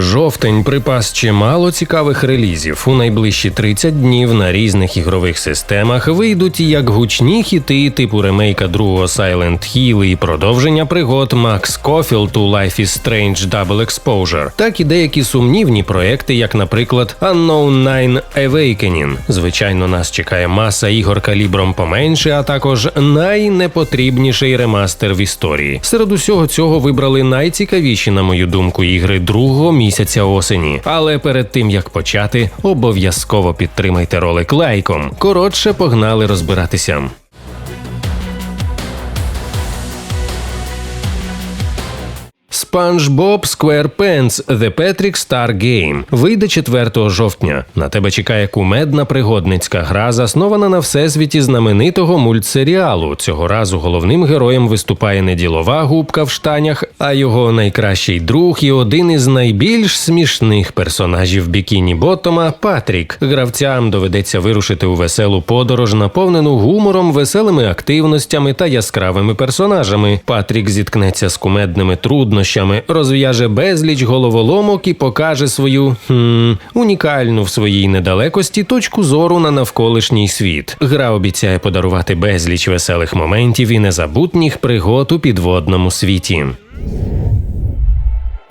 Жовтень припас чимало цікавих релізів. У найближчі 30 днів на різних ігрових системах вийдуть як гучні хіти типу ремейка другого Silent Hill і продовження пригод Max Caulfield у Life is Strange Double Exposure, так і деякі сумнівні проекти, як, наприклад, Unknown Nine Awakening. Звичайно, нас чекає маса ігор калібром поменше, а також найнепотрібніший ремастер в історії. Серед усього цього вибрали найцікавіші, на мою думку, ігри другого місяця осені. Але перед тим як почати, обов'язково підтримайте ролик лайком. Коротше, погнали розбиратися. SpongeBob SquarePants The Patrick Star Game вийде 4 жовтня. На тебе чекає кумедна пригодницька гра, заснована на всесвіті знаменитого мультсеріалу. Цього разу головним героєм виступає не ділова губка в штанях, а його найкращий друг і один із найбільш смішних персонажів Бікіні Боттома Патрік. Гравцям доведеться вирушити у веселу подорож, наповнену гумором, веселими активностями та яскравими персонажами. Патрік зіткнеться з кумедними труднощами труднощами, розв'яже безліч головоломок і покаже свою хм, унікальну в своїй недалекості точку зору на навколишній світ. Гра обіцяє подарувати безліч веселих моментів і незабутніх пригод у підводному світі.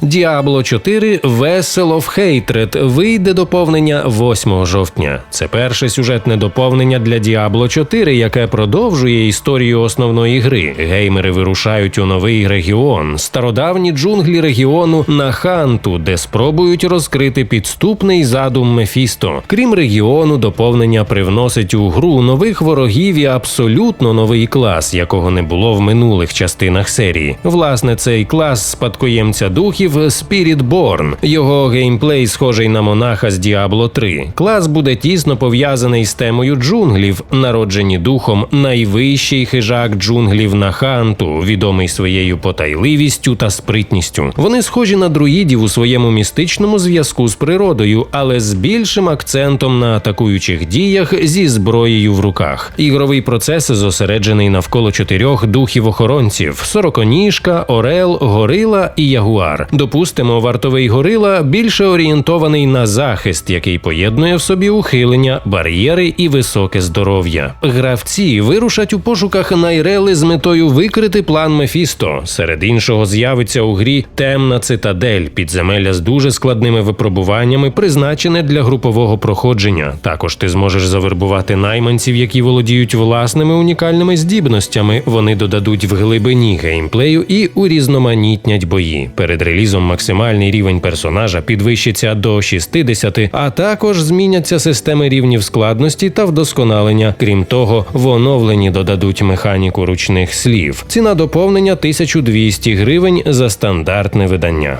Діабло 4 Vessel of Hatred вийде доповнення 8 жовтня. Це перше сюжетне доповнення для Діабло 4, яке продовжує історію основної гри. Геймери вирушають у новий регіон, стародавні джунглі регіону Наханту, де спробують розкрити підступний задум Мефісто. Крім регіону, доповнення привносить у гру нових ворогів і абсолютно новий клас, якого не було в минулих частинах серії. Власне, цей клас спадкоємця духів Spiritborn. Його геймплей схожий на монаха з Diablo 3. Клас буде тісно пов'язаний з темою джунглів, народжені духом найвищий хижак джунглів Наханту, відомий своєю потайливістю та спритністю. Вони схожі на друїдів у своєму містичному зв'язку з природою, але з більшим акцентом на атакуючих діях зі зброєю в руках. Ігровий процес зосереджений навколо чотирьох духів охоронців: сороконіжка, орел, горила і ягуар. Допустимо, вартовий горила більше орієнтований на захист, який поєднує в собі ухилення, бар'єри і високе здоров'я. Гравці вирушать у пошуках Найрели з метою викрити план Мефісто. Серед іншого з'явиться у грі темна цитадель, підземелля з дуже складними випробуваннями, призначене для групового проходження. Також ти зможеш завербувати найманців, які володіють власними унікальними здібностями. Вони додадуть в глибині геймплею і урізноманітнять бої. Перед релізом релізом максимальний рівень персонажа підвищиться до 60, а також зміняться системи рівнів складності та вдосконалення. Крім того, в оновленні додадуть механіку ручних слів. Ціна доповнення 1200 гривень за стандартне видання.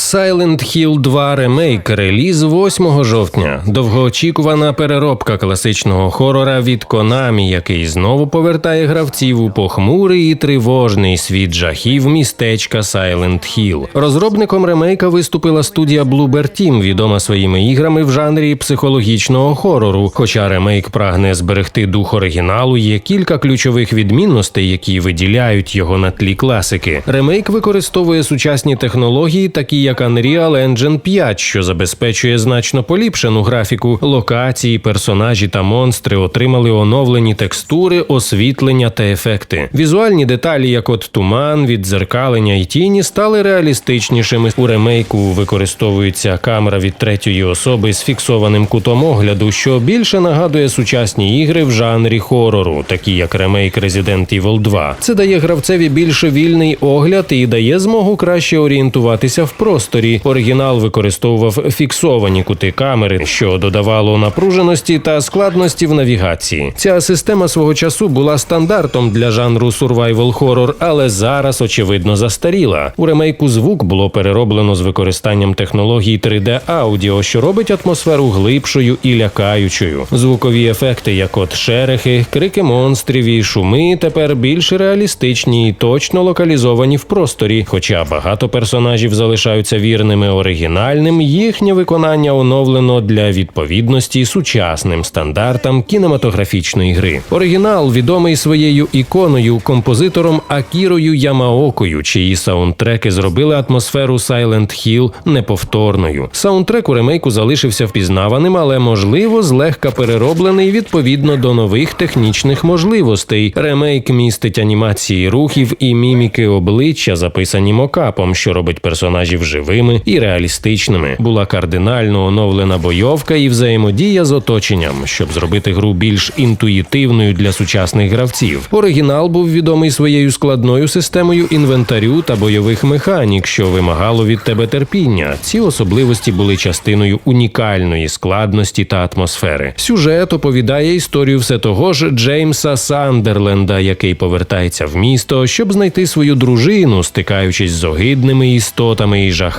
Silent Hill 2 ремейк реліз 8 жовтня. Довгоочікувана переробка класичного хорора від Konami, який знову повертає гравців у похмурий і тривожний світ жахів містечка Silent Hill. Розробником ремейка виступила студія Bloober Team, відома своїми іграми в жанрі психологічного хорору. Хоча ремейк прагне зберегти дух оригіналу, є кілька ключових відмінностей, які виділяють його на тлі класики. Ремейк використовує сучасні технології, такі як Unreal Engine 5, що забезпечує значно поліпшену графіку. Локації, персонажі та монстри отримали оновлені текстури, освітлення та ефекти. Візуальні деталі, як от туман, віддзеркалення і тіні, стали реалістичнішими. У ремейку використовується камера від третьої особи з фіксованим кутом огляду, що більше нагадує сучасні ігри в жанрі хорору, такі як ремейк Resident Evil 2. Це дає гравцеві більше вільний огляд і дає змогу краще орієнтуватися в просторі просторі. Оригінал використовував фіксовані кути камери, що додавало напруженості та складності в навігації. Ця система свого часу була стандартом для жанру survival horror, але зараз очевидно застаріла. У ремейку звук було перероблено з використанням технології 3D аудіо, що робить атмосферу глибшою і лякаючою. Звукові ефекти, як от шерехи, крики монстрів і шуми, тепер більш реалістичні і точно локалізовані в просторі. Хоча багато персонажів залишаються достовірним і оригінальним, їхнє виконання оновлено для відповідності сучасним стандартам кінематографічної гри. Оригінал відомий своєю іконою, композитором Акірою Ямаокою, чиї саундтреки зробили атмосферу Silent Hill неповторною. Саундтрек у ремейку залишився впізнаваним, але можливо злегка перероблений відповідно до нових технічних можливостей. Ремейк містить анімації рухів і міміки обличчя, записані мокапом, що робить персонажів живими і реалістичними. Була кардинально оновлена бойовка і взаємодія з оточенням, щоб зробити гру більш інтуїтивною для сучасних гравців. Оригінал був відомий своєю складною системою інвентарю та бойових механік, що вимагало від тебе терпіння. Ці особливості були частиною унікальної складності та атмосфери. Сюжет оповідає історію все того ж Джеймса Сандерленда, який повертається в місто, щоб знайти свою дружину, стикаючись з огидними істотами і жахами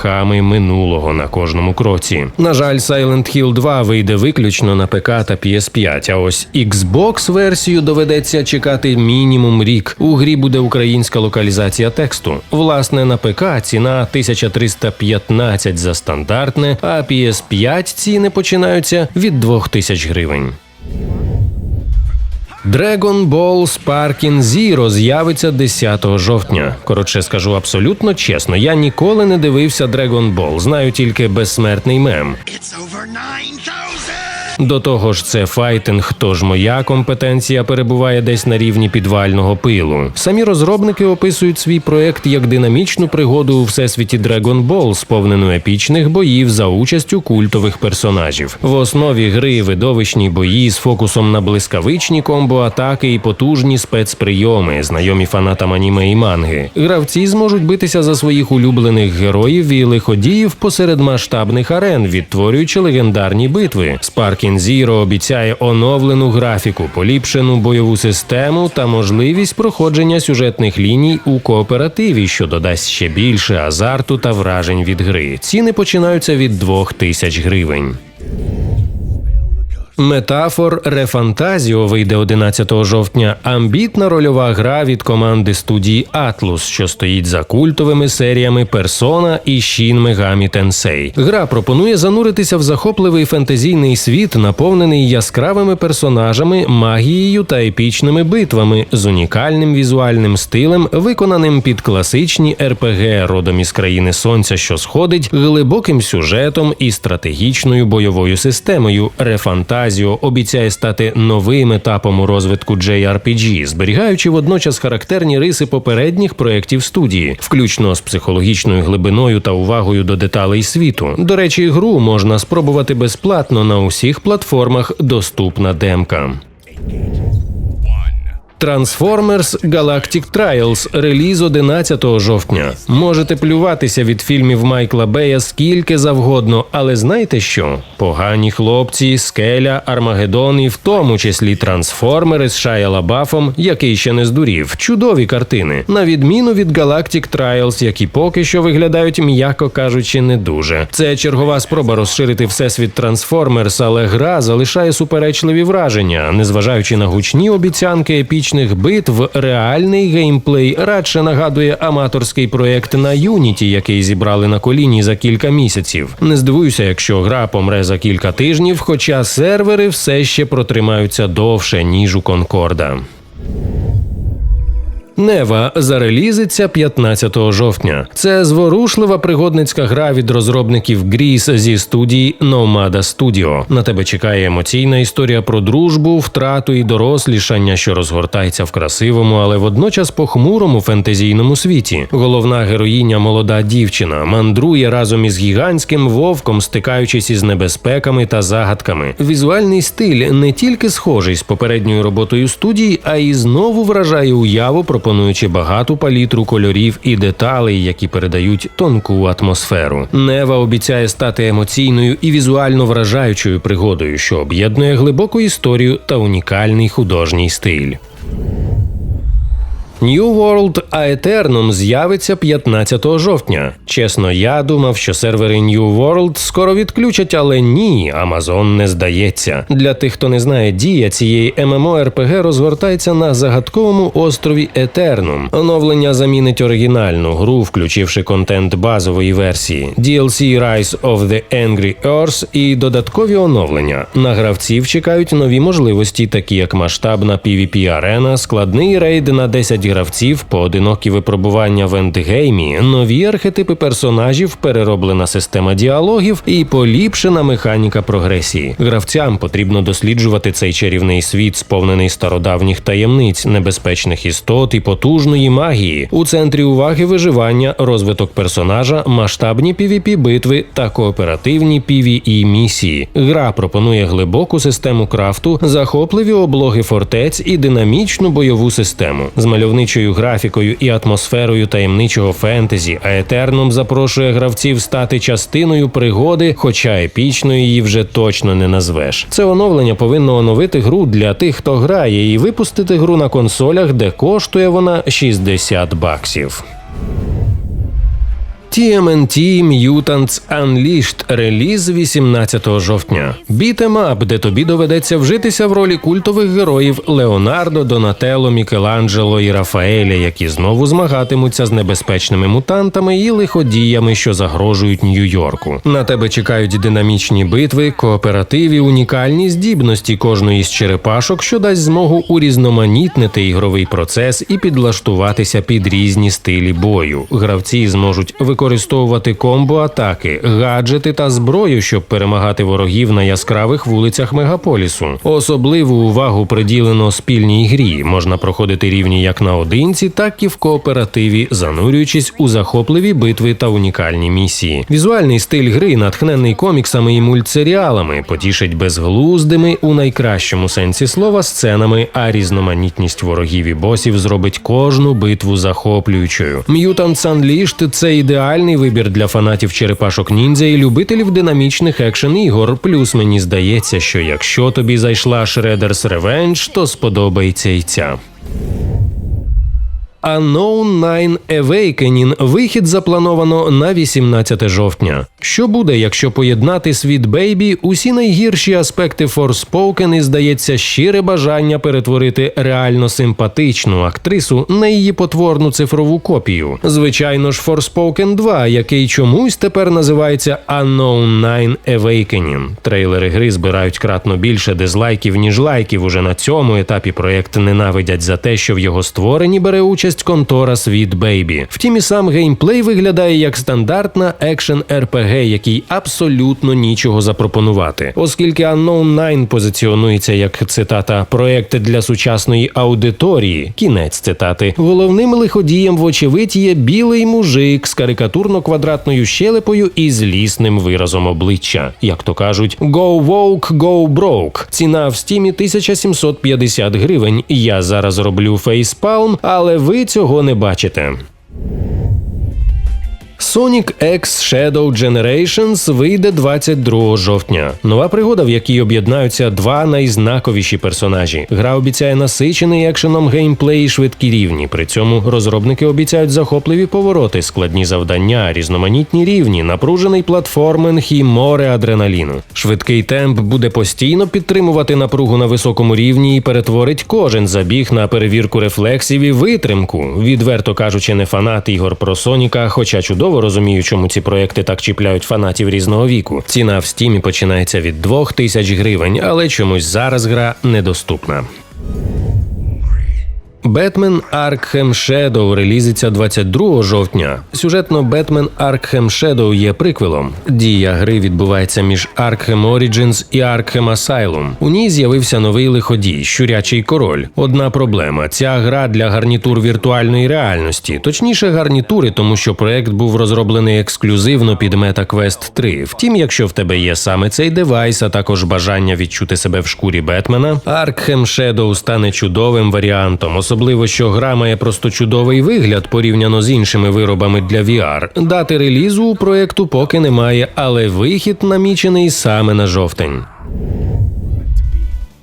минулого на кожному кроці. На жаль, Silent Hill 2 вийде виключно на ПК та PS5, а ось Xbox версію доведеться чекати мінімум рік. У грі буде українська локалізація тексту. Власне, на ПК ціна 1315 за стандартне, а PS5 ціни починаються від 2000 гривень. Dragon Ball Sparking Zero з'явиться 10 жовтня. Коротше, скажу абсолютно чесно, я ніколи не дивився Dragon Ball, знаю тільки безсмертний мем. It's over 9,000! До того ж, це файтинг, тож моя компетенція перебуває десь на рівні підвального пилу. Самі розробники описують свій проект як динамічну пригоду у всесвіті Dragon Ball, сповнену епічних боїв за участю культових персонажів. В основі гри видовищні бої з фокусом на блискавичні комбо-атаки і потужні спецприйоми, знайомі фанатам аніме і манги. Гравці зможуть битися за своїх улюблених героїв і лиходіїв посеред масштабних арен, відтворюючи легендарні битви. Sparking Zero обіцяє оновлену графіку, поліпшену бойову систему та можливість проходження сюжетних ліній у кооперативі, що додасть ще більше азарту та вражень від гри. Ціни починаються від 2000 гривень. Метафор Рефантазіо вийде 11 жовтня. Амбітна рольова гра від команди студії Atlus, що стоїть за культовими серіями Persona і Shin Megami Tensei. Гра пропонує зануритися в захопливий фентезійний світ, наповнений яскравими персонажами, магією та епічними битвами з унікальним візуальним стилем, виконаним під класичні РПГ родом із країни сонця, що сходить, глибоким сюжетом і стратегічною бойовою системою. Рефантазіо обіцяє стати новим етапом у розвитку JRPG, зберігаючи водночас характерні риси попередніх проєктів студії, включно з психологічною глибиною та увагою до деталей світу. До речі, гру можна спробувати безплатно на усіх платформах. Доступна демка. Transformers Galactic Trials реліз 11 жовтня. Можете плюватися від фільмів Майкла Бея скільки завгодно, але знаєте що? Погані хлопці, скеля, Армагеддон і в тому числі трансформери з Шая Лабафом, який ще не здурів. Чудові картини, на відміну від Galactic Trials, які поки що виглядають, м'яко кажучи, не дуже. Це чергова спроба розширити всесвіт Transformers, але гра залишає суперечливі враження, незважаючи на гучні обіцянки епічних битв, реальний геймплей радше нагадує аматорський проект на Unity, який зібрали на коліні за кілька місяців. Не здивуюся, якщо гра помре за кілька тижнів, хоча сервери все ще протримаються довше ніж у Конкорда. Нева зарелізиться 15 жовтня. Це зворушлива пригодницька гра від розробників Гріс зі студії Nomada Studio. На тебе чекає емоційна історія про дружбу, втрату і дорослішання, що розгортається в красивому, але водночас похмурому фентезійному світі. Головна героїня, молода дівчина, мандрує разом із гігантським вовком, стикаючись із небезпеками та загадками. Візуальний стиль не тільки схожий з попередньою роботою студії, а й знову вражає уяву пропонуючи багату палітру кольорів і деталей, які передають тонку атмосферу. Нева обіцяє стати емоційною і візуально вражаючою пригодою, що об'єднує глибоку історію та унікальний художній стиль. New World Aeternum з'явиться 15 жовтня. Чесно, я думав, що сервери New World скоро відключать, але ні, Amazon не здається. Для тих, хто не знає, дія цієї MMORPG розгортається на загадковому острові Eternum. Оновлення замінить оригінальну гру, включивши контент базової версії, DLC Rise of the Angry Earth і додаткові оновлення. На гравців чекають нові можливості, такі як масштабна PvP арена, складний рейд на 10 гравців, поодинокі випробування в ендгеймі, нові архетипи персонажів, перероблена система діалогів і поліпшена механіка прогресії. Гравцям потрібно досліджувати цей чарівний світ, сповнений стародавніх таємниць, небезпечних істот і потужної магії. У центрі уваги виживання, розвиток персонажа, масштабні PvP битви та кооперативні PvE місії. Гра пропонує глибоку систему крафту, захопливі облоги фортець і динамічну бойову систему з мальовничою графікою і атмосферою таємничого фентезі. А Етерном запрошує гравців стати частиною пригоди, хоча епічною її вже точно не назвеш. Це оновлення повинно оновити гру для тих, хто грає, і випустити гру на консолях, де коштує вона 60 баксів. TMNT Mutants Unleashed реліз 18 жовтня. Бітемап, де тобі доведеться вжитися в ролі культових героїв Леонардо, Донателло, Мікеланджело і Рафаеля, які знову змагатимуться з небезпечними мутантами і лиходіями, що загрожують Нью-Йорку. На тебе чекають динамічні битви, кооперативі, унікальні здібності кожної з черепашок, що дасть змогу урізноманітнити ігровий процес і підлаштуватися під різні стилі бою. Гравці зможуть використовувати комбо-атаки, гаджети та зброю, щоб перемагати ворогів на яскравих вулицях мегаполісу. Особливу увагу приділено спільній грі. Можна проходити рівні як наодинці, так і в кооперативі, занурюючись у захопливі битви та унікальні місії. Візуальний стиль гри, натхнений коміксами і мультсеріалами, потішить безглуздими у найкращому сенсі слова сценами, а різноманітність ворогів і босів зробить кожну битву захоплюючою. Mutants Unleashed – це ідеальний вибір для фанатів черепашок ніндзя і любителів динамічних екшен ігор. Плюс мені здається, що якщо тобі зайшла Shredder's Revenge, то сподобається і ця. Unknown Nine Awakening вихід заплановано на 18 жовтня. Що буде, якщо поєднати світ Бейбі, усі найгірші аспекти Forspoken і, здається, щире бажання перетворити реально симпатичну актрису на її потворну цифрову копію? Звичайно ж, Forspoken 2, який чомусь тепер називається Unknown Nine Awakening. Трейлери гри збирають кратно більше дизлайків, ніж лайків. Уже на цьому етапі проект ненавидять за те, що в його створенні бере участь контора Світ Бейбі. Втім, і сам геймплей виглядає як стандартна екшен РПГ, який абсолютно нічого запропонувати, оскільки Unknown Nine позиціонується як цитата проект для сучасної аудиторії. Кінець цитати. Головним лиходієм, вочевидь, є білий мужик з карикатурно-квадратною щелепою і злісним виразом обличчя. Як то кажуть, go woke, go broke. Ціна в стімі 1750 гривень. Я зараз роблю фейспалм, але ви цього не бачите. Sonic X Shadow Generations вийде 22 жовтня. Нова пригода, в якій об'єднаються два найзнаковіші персонажі. Гра обіцяє насичений екшеном геймплей і швидкі рівні. При цьому розробники обіцяють захопливі повороти, складні завдання, різноманітні рівні, напружений платформинг і море адреналіну. Швидкий темп буде постійно підтримувати напругу на високому рівні і перетворить кожен забіг на перевірку рефлексів і витримку. Відверто кажучи, не фанат ігор про Соніка, хоча чудово розумію, чому ці проекти так чіпляють фанатів різного віку. Ціна в стімі починається від 2000 гривень, але чомусь зараз гра недоступна. Бетмен Arkham Shadow релізиться 22 жовтня. Сюжетно Бетмен Arkham Shadow є приквелом. Дія гри відбувається між Arkham Origins і Arkham Asylum. У ній з'явився новий лиходій, щурячий король. Одна проблема: ця гра для гарнітур віртуальної реальності, точніше, гарнітури, тому що проект був розроблений ексклюзивно під MetaQuest 3. Втім, якщо в тебе є саме цей девайс, а також бажання відчути себе в шкурі Бетмена, Arkham Shadow стане чудовим варіантом. Особливо, що гра має просто чудовий вигляд порівняно з іншими виробами для VR. Дати релізу у проекту поки немає, але вихід намічений саме на жовтень.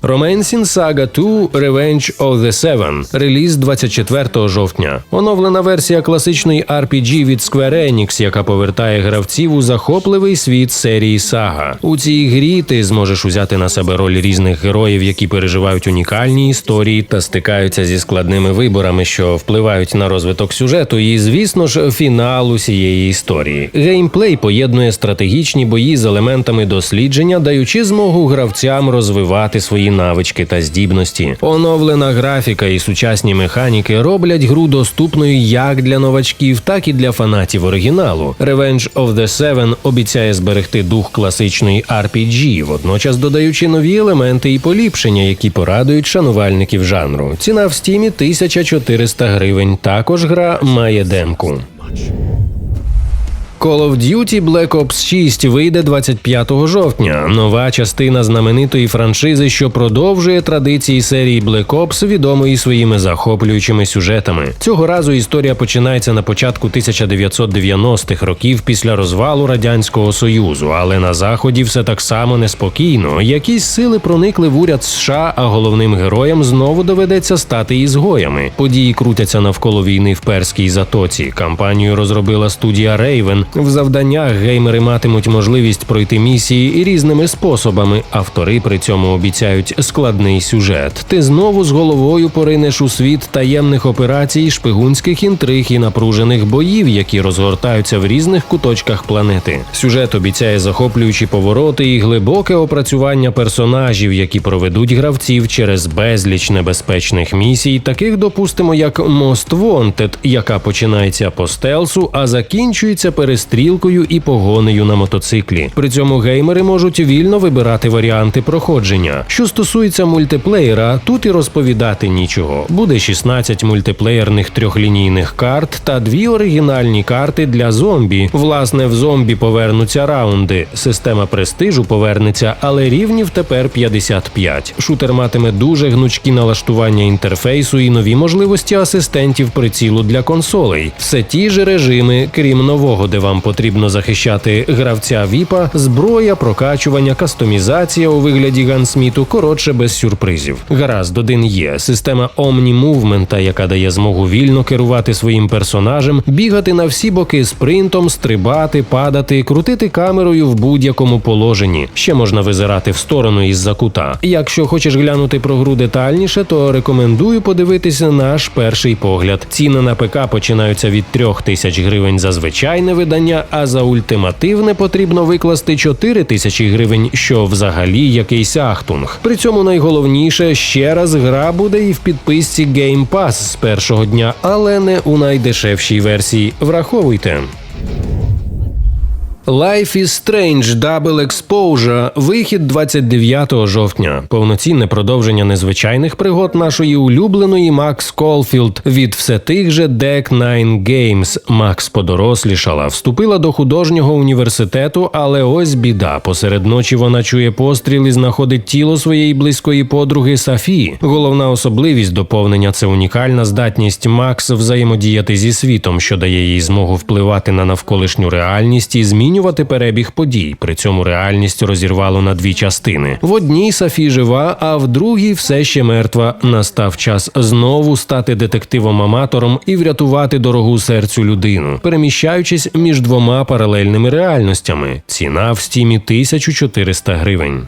Romancing Saga 2 Revenge of the Seven. Реліз 24 жовтня. Оновлена версія класичної RPG від Square Enix, яка повертає гравців у захопливий світ серії Сага. У цій грі ти зможеш узяти на себе роль різних героїв, які переживають унікальні історії та стикаються зі складними виборами, що впливають на розвиток сюжету, і звісно ж фінал усієї історії. Геймплей поєднує стратегічні бої з елементами дослідження, даючи змогу гравцям розвивати свої навички та здібності. Оновлена графіка і сучасні механіки роблять гру доступною як для новачків, так і для фанатів оригіналу. Revenge of the Seven обіцяє зберегти дух класичної RPG, водночас додаючи нові елементи і поліпшення, які порадують шанувальників жанру. Ціна в стімі 1400 гривень. Також гра має демку. Call of Duty Black Ops 6 вийде 25 жовтня. Нова частина знаменитої франшизи, що продовжує традиції серії Black Ops, відомої своїми захоплюючими сюжетами. Цього разу історія починається на початку 1990-х років після розвалу радянського союзу, але на заході все так само неспокійно. Якісь сили проникли в уряд США, а головним героям знову доведеться стати ізгоями. Події крутяться навколо війни в перській затоці. Кампанію розробила студія Raven. В завданнях геймери матимуть можливість пройти місії різними способами. Автори при цьому обіцяють складний сюжет. Ти знову з головою поринеш у світ таємних операцій, шпигунських інтриг і напружених боїв, які розгортаються в різних куточках планети. Сюжет обіцяє захоплюючі повороти і глибоке опрацювання персонажів, які проведуть гравців через безліч небезпечних місій, таких допустимо, як Most Wanted, яка починається по стелсу, а закінчується перестрілкою і погонею на мотоциклі. При цьому геймери можуть вільно вибирати варіанти проходження. Що стосується мультиплеєра, тут і розповідати нічого. Буде 16 мультиплеєрних трьохлінійних карт та дві оригінальні карти для зомбі. Власне, в зомбі повернуться раунди. Система престижу повернеться, але рівнів тепер 55. Шутер матиме дуже гнучкі налаштування інтерфейсу і нові можливості асистентів прицілу для консолей. Все ті ж режими, крім нового, де вам потрібно захищати гравця віпа, зброя, прокачування, кастомізація у вигляді гансміту, коротше без сюрпризів. Гаразд, один є система Movement, яка дає змогу вільно керувати своїм персонажем, бігати на всі боки спринтом, стрибати, падати, крутити камерою в будь-якому положенні. Ще можна визирати в сторону із-за кута. Якщо хочеш глянути про гру детальніше, то рекомендую подивитися наш перший погляд. Ціни на ПК починаються від 3000 тисяч гривень за звичайне видання, а за ультимативне потрібно викласти 4 тисячі гривень, що взагалі якийсь ахтунг. При цьому найголовніше ще раз гра буде і в підписці Game Pass з першого дня, але не у найдешевшій версії. Враховуйте. Life is Strange Double Exposure. Вихід 29 жовтня. Повноцінне продовження незвичайних пригод нашої улюбленої Макс Колфілд від все тих же Deck Nine Games. Макс подорослішала, вступила до художнього університету, але ось біда. Посеред ночі вона чує постріл і знаходить тіло своєї близької подруги Сафі. Головна особливість доповнення це унікальна здатність Макс взаємодіяти зі світом, що дає їй змогу впливати на навколишню реальність і змінювати перебіг подій. При цьому реальність розірвало на дві частини. В одній Сафі жива, а в другій все ще мертва. Настав час знову стати детективом-аматором і врятувати дорогу серцю людину, переміщаючись між двома паралельними реальностями. Ціна в стімі 1400 гривень.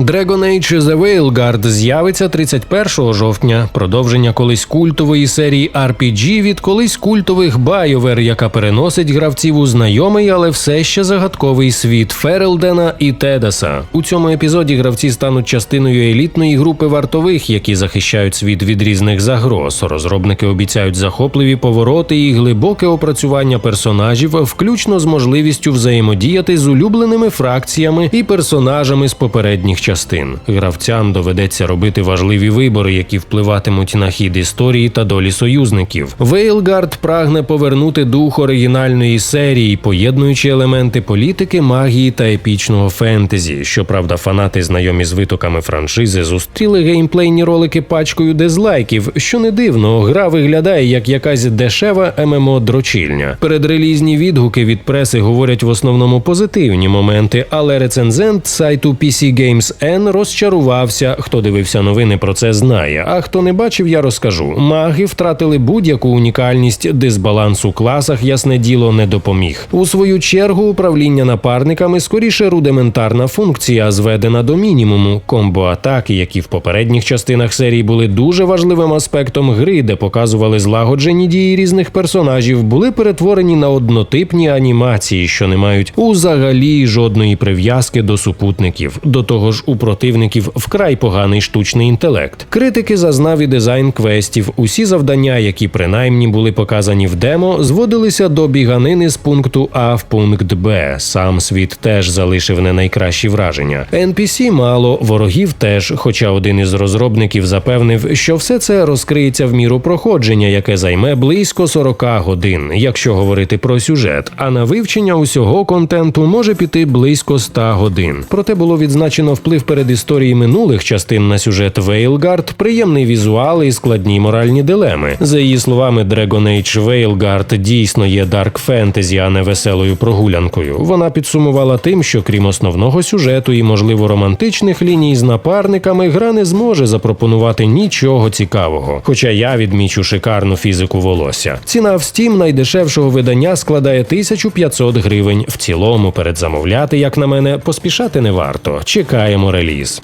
Dragon Age The Veilguard з'явиться 31 жовтня. Продовження колись культової серії RPG від колись культових BioWare, яка переносить гравців у знайомий, але все ще загадковий світ Ферелдена і Тедеса. У цьому епізоді гравці стануть частиною елітної групи вартових, які захищають світ від різних загроз. Розробники обіцяють захопливі повороти і глибоке опрацювання персонажів, включно з можливістю взаємодіяти з улюбленими фракціями і персонажами з попередніх частин частин. Гравцям доведеться робити важливі вибори, які впливатимуть на хід історії та долі союзників. Вейлгард прагне повернути дух оригінальної серії, поєднуючи елементи політики, магії та епічного фентезі. Щоправда, фанати, знайомі з витоками франшизи, зустріли геймплейні ролики пачкою дизлайків. Що не дивно, гра виглядає як якась дешева ММО дрочільня. Передрелізні відгуки від преси говорять в основному позитивні моменти, але рецензент сайту PC Games PSN розчарувався. Хто дивився новини, про це знає. А хто не бачив, я розкажу. Маги втратили будь-яку унікальність, дисбаланс у класах, ясне діло, не допоміг. У свою чергу управління напарниками скоріше рудиментарна функція, зведена до мінімуму. Комбо атаки, які в попередніх частинах серії були дуже важливим аспектом гри, де показували злагоджені дії різних персонажів, були перетворені на однотипні анімації, що не мають узагалі жодної прив'язки до супутників. До того ж, у противників вкрай поганий штучний інтелект. Критики зазнав і дизайн квестів. Усі завдання, які принаймні були показані в демо, зводилися до біганини з пункту А в пункт Б. Сам світ теж залишив не найкращі враження. NPC мало, ворогів теж. Хоча один із розробників запевнив, що все це розкриється в міру проходження, яке займе близько 40 годин, якщо говорити про сюжет. А на вивчення усього контенту може піти близько 100 годин. Проте було відзначено вплив передісторії минулих частин на сюжет Veilguard, приємний візуал і складні моральні дилеми. За її словами, Dragon Age Veilguard дійсно є дарк фентезі, а не веселою прогулянкою. Вона підсумувала тим, що крім основного сюжету і, можливо, романтичних ліній з напарниками, гра не зможе запропонувати нічого цікавого. Хоча я відмічу шикарну фізику волосся. Ціна в Steam найдешевшого видання складає 1500 гривень. В цілому передзамовляти, як на мене, поспішати не варто. Чекаємо реліз.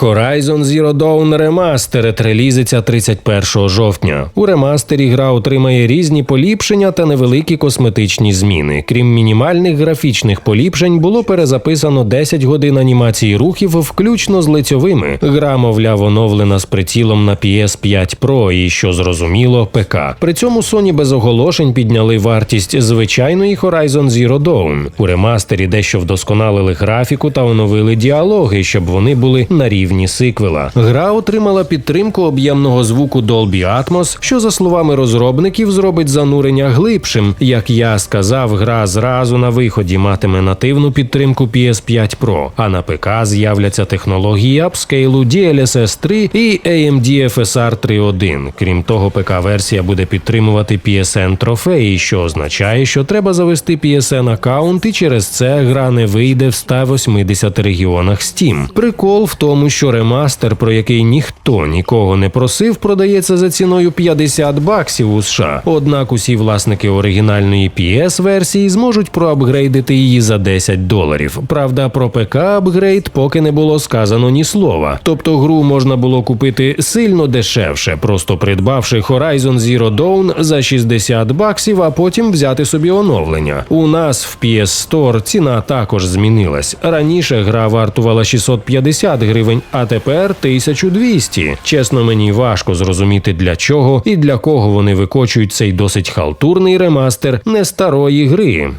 Horizon Zero Dawn Remastered релізиться 31 жовтня. У ремастері гра отримає різні поліпшення та невеликі косметичні зміни. Крім мінімальних графічних поліпшень, було перезаписано 10 годин анімації рухів, включно з лицьовими. Гра, мовляв, оновлена з прицілом на PS5 Pro і, що зрозуміло, ПК. При цьому Sony без оголошень підняли вартість звичайної Horizon Zero Dawn. У ремастері дещо вдосконалили графіку та оновили діалоги, щоб вони були на рівні рівні сиквела. Гра отримала підтримку об'ємного звуку Dolby Atmos, що, за словами розробників, зробить занурення глибшим. Як я сказав, гра зразу на виході матиме нативну підтримку PS5 Pro, а на ПК з'являться технології апскейлу DLSS 3 і AMD FSR 3.1. Крім того, ПК-версія буде підтримувати PSN трофеї, що означає, що треба завести PSN аккаунт, і через це гра не вийде в 180 регіонах Steam. Прикол в тому, що ремастер, про який ніхто нікого не просив, продається за ціною 50 баксів у США. Однак усі власники оригінальної PS версії зможуть проапгрейдити її за 10 доларів. Правда, про ПК апгрейд поки не було сказано ні слова. Тобто гру можна було купити сильно дешевше, просто придбавши Horizon Zero Dawn за 60 баксів, а потім взяти собі оновлення. У нас в PS Store ціна також змінилась. Раніше гра вартувала 650 гривень, а тепер 1200. Чесно, мені важко зрозуміти для чого і для кого вони викочують цей досить халтурний ремастер не старої гри.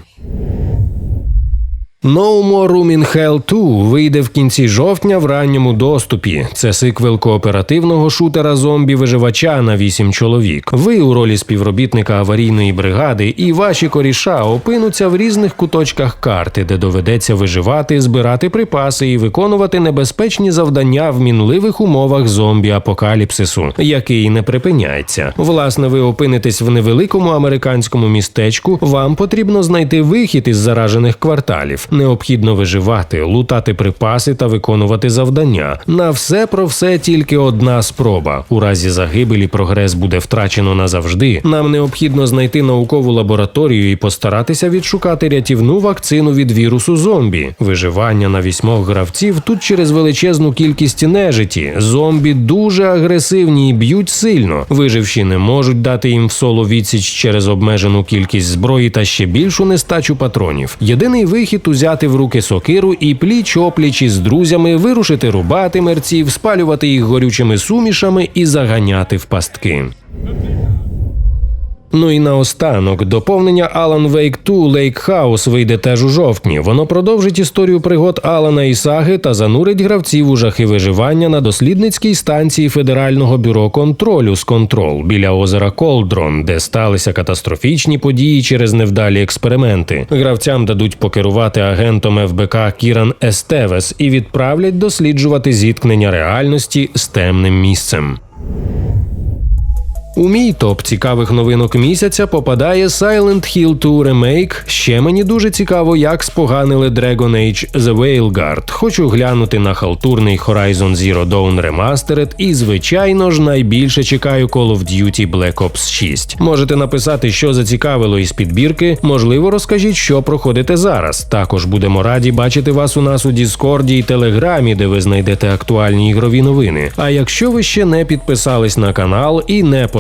No More Room in Hell 2 вийде в кінці жовтня в ранньому доступі. Це сиквел кооперативного шутера зомбі-виживача на 8 чоловік. Ви у ролі співробітника аварійної бригади і ваші коріша опинуться в різних куточках карти, де доведеться виживати, збирати припаси і виконувати небезпечні завдання в мінливих умовах зомбі-апокаліпсису, який не припиняється. Власне, ви опинитесь в невеликому американському містечку. Вам потрібно знайти вихід із заражених кварталів. Необхідно виживати, лутати припаси та виконувати завдання. На все про все тільки одна спроба. У разі загибелі прогрес буде втрачено назавжди. Нам необхідно знайти наукову лабораторію і постаратися відшукати рятівну вакцину від вірусу зомбі. Виживання на вісьмох гравців тут через величезну кількість нежиті. Зомбі дуже агресивні і б'ють сильно. Виживші не можуть дати їм в соло відсіч через обмежену кількість зброї та ще більшу нестачу патронів. Єдиний вихід узяти в руки сокиру і пліч опліч із друзями вирушити рубати мерців, спалювати їх горючими сумішами і заганяти в пастки. Ну і наостанок доповнення Alan Wake 2 Lake House вийде теж у жовтні. Воно продовжить історію пригод Алана і Саги та занурить гравців у жахи виживання на дослідницькій станції Федерального бюро контролю з контрол біля озера Колдрон, де сталися катастрофічні події через невдалі експерименти. Гравцям дадуть покерувати агентом ФБК Кіран Естевес і відправлять досліджувати зіткнення реальності з темним місцем. У мій топ цікавих новинок місяця попадає Silent Hill 2 Remake. Ще мені дуже цікаво, як споганили Dragon Age The Veilguard. Хочу глянути на халтурний Horizon Zero Dawn Remastered і, звичайно ж, найбільше чекаю Call of Duty Black Ops 6. Можете написати, що зацікавило із підбірки. Можливо, розкажіть, що проходите зараз. Також будемо раді бачити вас у нас у Діскорді і Телеграмі, де ви знайдете актуальні ігрові новини. А якщо ви ще не підписались на канал і не